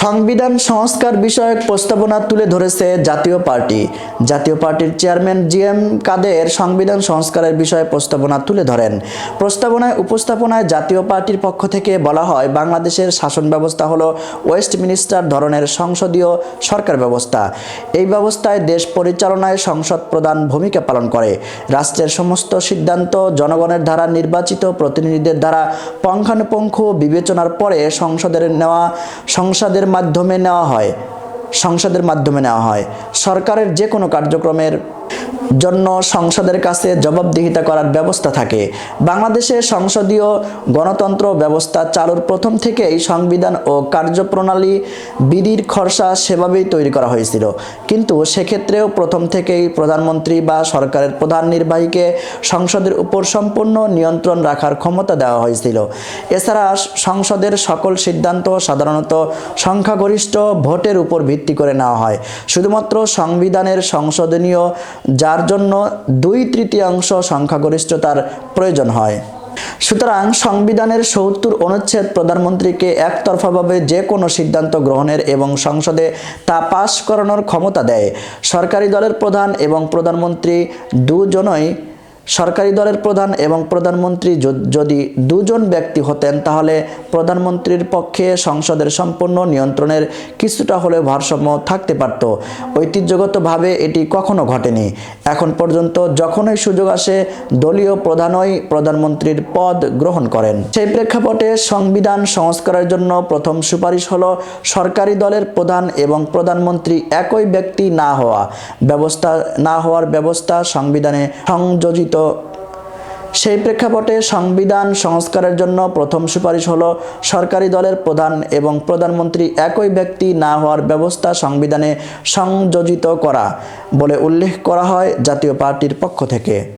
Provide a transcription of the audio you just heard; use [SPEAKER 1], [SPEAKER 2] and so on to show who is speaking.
[SPEAKER 1] সংবিধান সংস্কার বিষয়ক প্রস্তাবনা তুলে ধরেছে জাতীয় পার্টি। জাতীয় পার্টির চেয়ারম্যান জি এম কাদের সংবিধান সংস্কারের বিষয়ে প্রস্তাবনা তুলে ধরেন। প্রস্তাবনায় উপস্থাপনায় জাতীয় পার্টির পক্ষ থেকে বলা হয়, বাংলাদেশের শাসন ব্যবস্থা হলো ওয়েস্টমিনিস্টার ধরনের সংসদীয় সরকার ব্যবস্থা। এই ব্যবস্থায় দেশ পরিচালনায় সংসদ প্রধান ভূমিকা পালন করে। রাষ্ট্রের সমস্ত সিদ্ধান্ত জনগণের দ্বারা নির্বাচিত প্রতিনিধিদের দ্বারা পঙ্খানুপুঙ্খ বিবেচনার পরে সংসদের নেওয়া, সংসদের মাধ্যমে নেওয়া হয় সংসদের মাধ্যমে নেওয়া হয়। সরকারের যে কোনো কার্যক্রমের জন্য সংসদের কাছে জবাবদিহিতা করার ব্যবস্থা থাকে। বাংলাদেশে সংসদীয় গণতন্ত্র ব্যবস্থা চালুর প্রথম থেকেই সংবিধান ও কার্যপ্রণালী, বিধির খরসা সেভাবেই তৈরি করা হয়েছিল। কিন্তু সেক্ষেত্রেও প্রথম থেকেই প্রধানমন্ত্রী বা সরকারের প্রধান নির্বাহীকে সংসদের উপর সম্পূর্ণ নিয়ন্ত্রণ রাখার ক্ষমতা দেওয়া হয়েছিল। এছাড়া সংসদের সকল সিদ্ধান্ত সাধারণত সংখ্যাগরিষ্ঠ ভোটের উপর ভিত্তি করে নেওয়া হয়। শুধুমাত্র সংবিধানের সংশোধনীয় যার জন্য দুই তৃতীয়াংশ সংখ্যাগরিষ্ঠতার প্রয়োজন হয়। সুতরাং সংবিধানের সত্তর অনুচ্ছেদ প্রধানমন্ত্রীকে একতরফাভাবে যে কোনো সিদ্ধান্ত গ্রহণের এবং সংসদে তা পাশ করানোর ক্ষমতা দেয়। সরকারি দলের প্রধান এবং প্রধানমন্ত্রী দুজনই সরকারি দলের প্রধান এবং প্রধানমন্ত্রী যদি দুজন ব্যক্তি হতেন, তাহলে প্রধানমন্ত্রীর পক্ষে সংসদের সম্পূর্ণ নিয়ন্ত্রণের কিছুটা হলেও ভারসাম্য থাকতে পারত। ঐতিহ্যগতভাবে এটি কখনো ঘটেনি। এখন পর্যন্ত যখনই সুযোগ আসে, দলীয় প্রধানই প্রধানমন্ত্রীর পদ গ্রহণ করেন। সেই প্রেক্ষাপটে সংবিধান সংস্কারের জন্য প্রথম সুপারিশ হলো সরকারি দলের প্রধান এবং প্রধানমন্ত্রী একই ব্যক্তি না হওয়া। ব্যবস্থা, না হওয়ার ব্যবস্থা সংবিধানে সংযোজিত সেই প্রেক্ষাপটে সংবিধান সংস্কারের জন্য প্রথম সুপারিশ হল সরকারি দলের প্রধান এবং প্রধানমন্ত্রী একই ব্যক্তি না হওয়ার ব্যবস্থা সংবিধানে সংযোজিত করা বলে উল্লেখ করা হয় জাতীয় পার্টির পক্ষ থেকে।